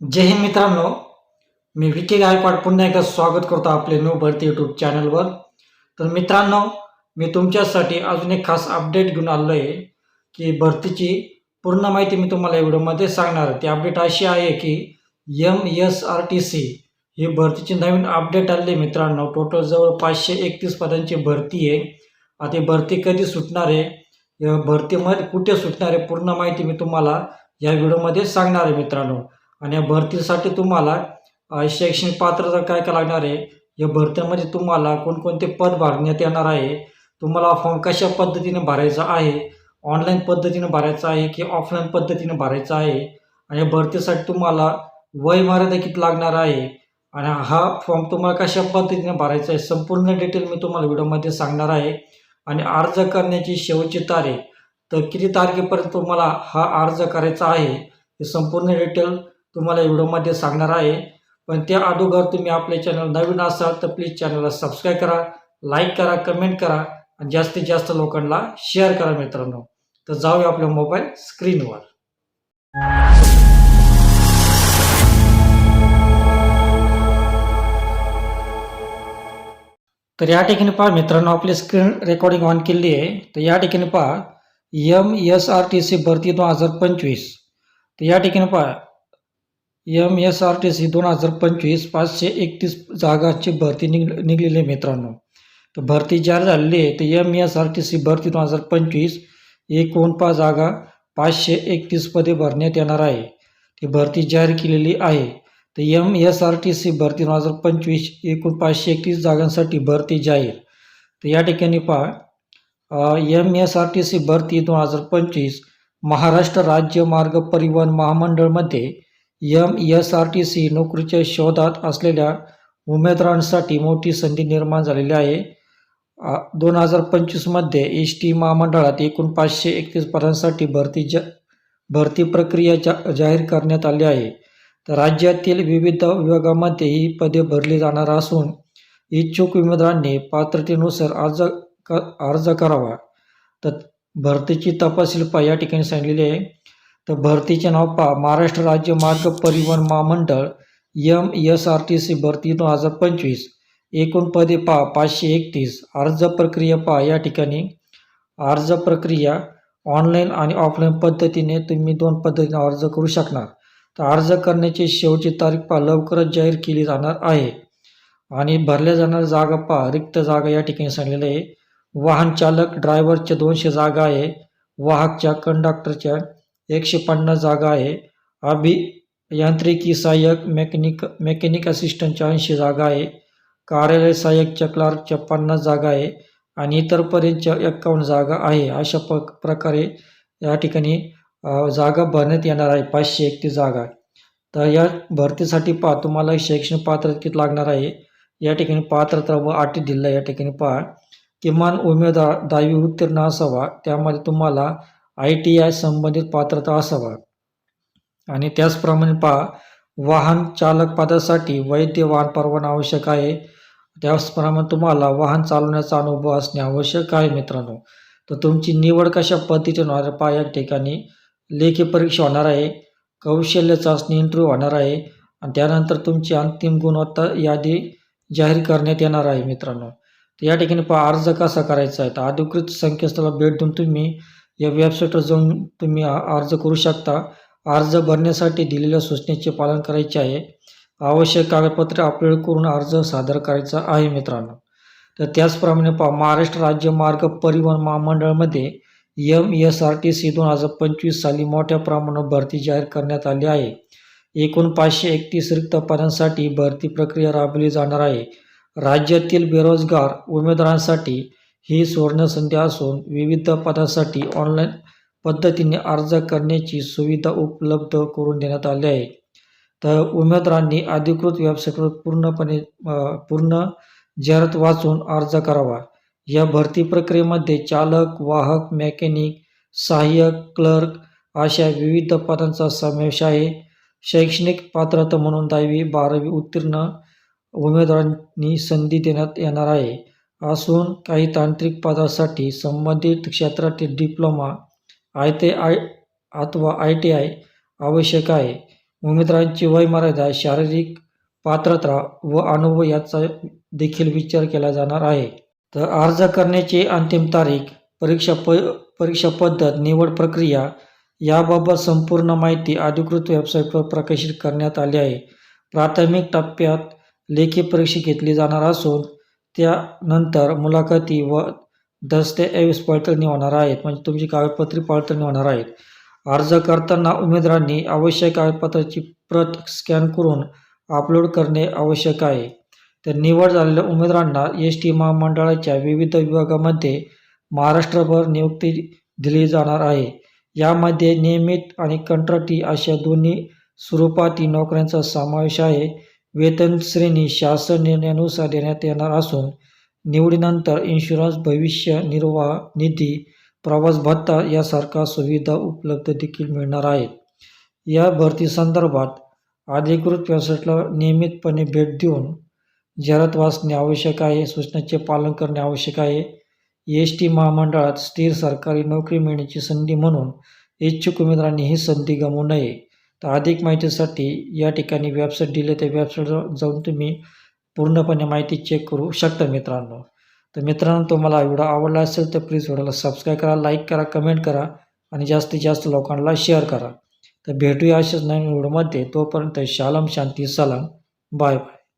जय हिंद मित्रांनो. मी विके गायकवाड पुन्हा एकदा स्वागत करतो आपले न्यू भरती यूट्यूब चॅनलवर तर मित्रांनो मी तुमच्यासाठी अजून एक खास अपडेट घेऊन आलो आहे की भरतीची पूर्ण माहिती मी तुम्हाला या व्हिडिओमध्ये सांगणार आहे. ती अपडेट अशी आहे की M S R T C ही भरतीची नवीन अपडेट आली आहे मित्रांनो. टोटल जवळ पाचशे एकतीस पदांची भरती आहे. आता भरती कधी सुटणार आहे? या भरतीमध्ये कुठे सुटणार आहे? पूर्ण माहिती मी तुम्हाला या व्हिडिओमध्ये सांगणार आहे मित्रांनो. आणि या भरतीसाठी तुम्हाला शैक्षणिक पात्रता काय काय लागणार आहे? या भरतीमध्ये तुम्हाला कोणकोणते पद भरण्यात येणार आहे? तुम्हाला फॉर्म कशा पद्धतीने भरायचा आहे? ऑनलाईन पद्धतीने भरायचा आहे की ऑफलाईन पद्धतीने भरायचा आहे? आणि या भरतीसाठी तुम्हाला वय मर्यादा किती लागणार आहे? आणि हा फॉर्म तुम्हाला कशा पद्धतीने भरायचा आहे? संपूर्ण डिटेल मी तुम्हाला व्हिडिओमध्ये सांगणार आहे. आणि अर्ज करण्याची शेवटची तारीख तर किती तारखेपर्यंत तुम्हाला हा अर्ज करायचा आहे? हे संपूर्ण डिटेल तुम्हाला व्हिडिओमध्ये सांगणार आहे. पण त्या अगोदर तुम्ही आपले चॅनल नवीन असाल तर प्लीज चॅनलला सबस्क्राईब करा लाईक करा कमेंट करा आणि जास्तीत जास्त लोकांना शेअर करा मित्रांनो. तर जाऊया आपल्या मोबाईल स्क्रीनवर तर या ठिकाणी पहा मित्रांनो आपली स्क्रीन रेकॉर्डिंग ऑन केली आहे. तर या ठिकाणी पहा M S R T C भरती दोन हजार पंचवीस. तर या ठिकाणी पहा M S R T C दोन हजार पंचवीस पाचशे एकतीस जागाची भरती निघ निघलेली आहे मित्रांनो. तर भरती जाहीर झालेली आहे. तर M S R T C भरती दोन हजार पंचवीस एकूण पाच जागा पाचशे एकतीस पदे भरण्यात येणार आहे. ती भरती जाहीर केलेली आहे. तर M S R T C भरती दोन हजार पंचवीस एकूण पाचशे एकतीस जागांसाठी भरती जाहीर. तर या ठिकाणी पहा. M S R T C भरती दोन हजार पंचवीस महाराष्ट्र राज्य मार्ग परिवहन महामंडळमध्ये M S R T C नोकरीच्या शोधात असलेल्या उमेदवारांसाठी मोठी संधी निर्माण झालेली आहे. दोन हजार पंचवीसमध्ये एस टी महामंडळात एकूण पाचशे एकतीस पदांसाठी भरती जा भरती प्रक्रिया जा जाहीर करण्यात आली आहे. तर राज्यातील विविध विभागामध्ये ही पदे भरली जाणार असून इच्छुक उमेदवारांनी पात्रतेनुसार अर्ज क अर्ज करावा. तर भरतीची तपशील पहा या ठिकाणी सांगलेली आहे. तर भरतीचे नाव पहा. महाराष्ट्र राज्य मार्ग परिवहन महामंडळ M S R T C भरती दोन हजार पंचवीस. एकूण पदे पहा. पाचशे एकतीस. अर्ज प्रक्रिया पहा. या ठिकाणी अर्ज प्रक्रिया ऑनलाईन आणि ऑफलाईन पद्धतीने तुम्ही दोन पद्धतीने अर्ज करू शकणार. तर अर्ज करण्याची शेवटची तारीख पहा. लवकरच जाहीर केली जाणार आहे. आणि भरल्या जाणाऱ्या जागा पहा. रिक्त जागा या ठिकाणी सांगलेलं आहे. वाहन चालक ड्रायव्हरच्या दोनशे जागा आहे. वाहकच्या कंडक्टरच्या एकशे पन्नास जागा आहे. अभियांत्रिकी सहाय्यक मेकॅनिक मेकॅनिक असिस्टंटच्या ऐंशी जागा आहे. कार्यालय सहाय्यकच्या क्लार्कच्या पन्नास जागा आहे. आणि इतर पर्यंतच्या एक्कावन्न जागा आहे. अशा प प्रकारे या ठिकाणी जागा भरण्यात येणार आहे. पाचशे एकतीस जागा तर या भरतीसाठी पहा तुम्हाला शैक्षणिक पात्रता किती लागणार आहे? या ठिकाणी पात्रता व अटी दिल्या या ठिकाणी पहा. किमान उमेदवार दहावी उत्तीर्ण असावा. त्यामध्ये तुम्हाला आय टी आय संबंधित पात्रता असावा. आणि त्याचप्रमाणे पहा वाहन चालक पदासाठी वैद्य वाहन परवाना आवश्यक आहे. त्याचप्रमाणे तुम्हाला वाहन चालवण्याचा अनुभव असणे आवश्यक आहे मित्रांनो. तर तुमची निवड कशा पद्धतीने होणार पहा या ठिकाणी लेखी परीक्षा होणार आहे कौशल्य चाचणी इंटरव्ह्यू होणार आहे आणि त्यानंतर तुमची अंतिम गुणवत्ता यादी जाहीर करण्यात येणार आहे मित्रांनो. तर या ठिकाणी पहा अर्ज कसा करायचा आहे? तर अधिकृत संकेतस्थळाला भेट देऊन तुम्ही या वेबसाईटवर जाऊन तुम्ही अर्ज करू शकता. अर्ज भरण्यासाठी दिलेल्या सूचनेचे पालन करायचे आहे. आवश्यक कागदपत्रे अपलोड करून अर्ज सादर करायचा आहे मित्रांनो. तर त्याचप्रमाणे पहा महाराष्ट्र राज्य मार्ग परिवहन महामंडळामध्ये M S R T C दोन हजार पंचवीस साली मोठ्या प्रमाणात भरती जाहीर करण्यात आली आहे. एकूण पाचशे एकतीस रिक्त पदांसाठी भरती प्रक्रिया राबवली जाणार आहे. राज्यातील बेरोजगार उमेदवारांसाठी ही सुवर्णसंधी असून विविध पदांसाठी ऑनलाईन पद्धतीने अर्ज करण्याची सुविधा उपलब्ध करून देण्यात आली आहे. तर उमेदवारांनी अधिकृत वेबसाईटवर पूर्णपणे पूर्ण जाहिरात वाचून अर्ज करावा. या भरती प्रक्रियेमध्ये चालक वाहक मेकॅनिक सहाय्यक क्लर्क अशा विविध पदांचा समावेश आहे. शैक्षणिक पात्रता म्हणून दहावी बारावी उत्तीर्ण उमेदवारांनी संधी देण्यात येणार आहे. असून काही तांत्रिक पदासाठी संबंधित क्षेत्रातील डिप्लोमा आय ते आय अथवा आय टी आय आवश्यक आहे. उमेदवारांची वय मर्यादा शारीरिक पात्रता व अनुभव याचा देखील विचार केला जाणार आहे. तर अर्ज करण्याची अंतिम तारीख परीक्षा प परीक्षा पद्धत निवड प्रक्रिया याबाबत संपूर्ण माहिती अधिकृत वेबसाईटवर प्रकाशित करण्यात आली आहे. प्राथमिक टप्प्यात लेखी परीक्षा घेतली जाणार असून त्यानंतर मुलाखती व दस्तऐवज पडताळणी होणार आहेत. म्हणजे तुमची कागदपत्रे पडताळणी होणार आहेत. अर्ज करताना उमेदवारांनी आवश्यक कागदपत्राची प्रत स्कॅन करून अपलोड करणे आवश्यक आहे. तर निवड झालेल्या उमेदवारांना एस टी महामंडळाच्या विविध विभागामध्ये महाराष्ट्रभर नियुक्ती दिली जाणार आहे. यामध्ये नियमित आणि कंत्राटी अशा दोन्ही स्वरूपातील नोकऱ्यांचा समावेश आहे. वेतन श्रेणी शासन निर्णयानुसार देण्यात येणार असून निवडीनंतर इन्शुरन्स भविष्य निर्वाह निधी प्रवास भत्ता यासारख्या सुविधा उपलब्ध देखील मिळणार आहेत. या भरती संदर्भात अधिकृत वेबसाईटला नियमितपणे भेट देऊन जाहिरात वाचणे आवश्यक आहे सूचनाचे पालन करणे आवश्यक आहे. एस टी महामंडळात स्थिर सरकारी नोकरी मिळण्याची संधी म्हणून इच्छुक उमेदवारांनी ही संधी गमावू नये. तर अधिक माहितीसाठी या ठिकाणी वेबसाईट दिली त्या वेबसाईटवर जाऊन तुम्ही पूर्णपणे माहिती चेक करू शकता मित्रांनो. तर मित्रांनो तुम्हाला व्हिडिओ आवडला असेल तर प्लीज व्हिडिओला सबस्क्राईब करा लाईक करा कमेंट करा आणि जास्तीत जास्त लोकांना शेअर करा. तर भेटूया अशाच नवीन व्हिडिओमध्ये. तोपर्यंत शालम शांती सलाम. Bye bye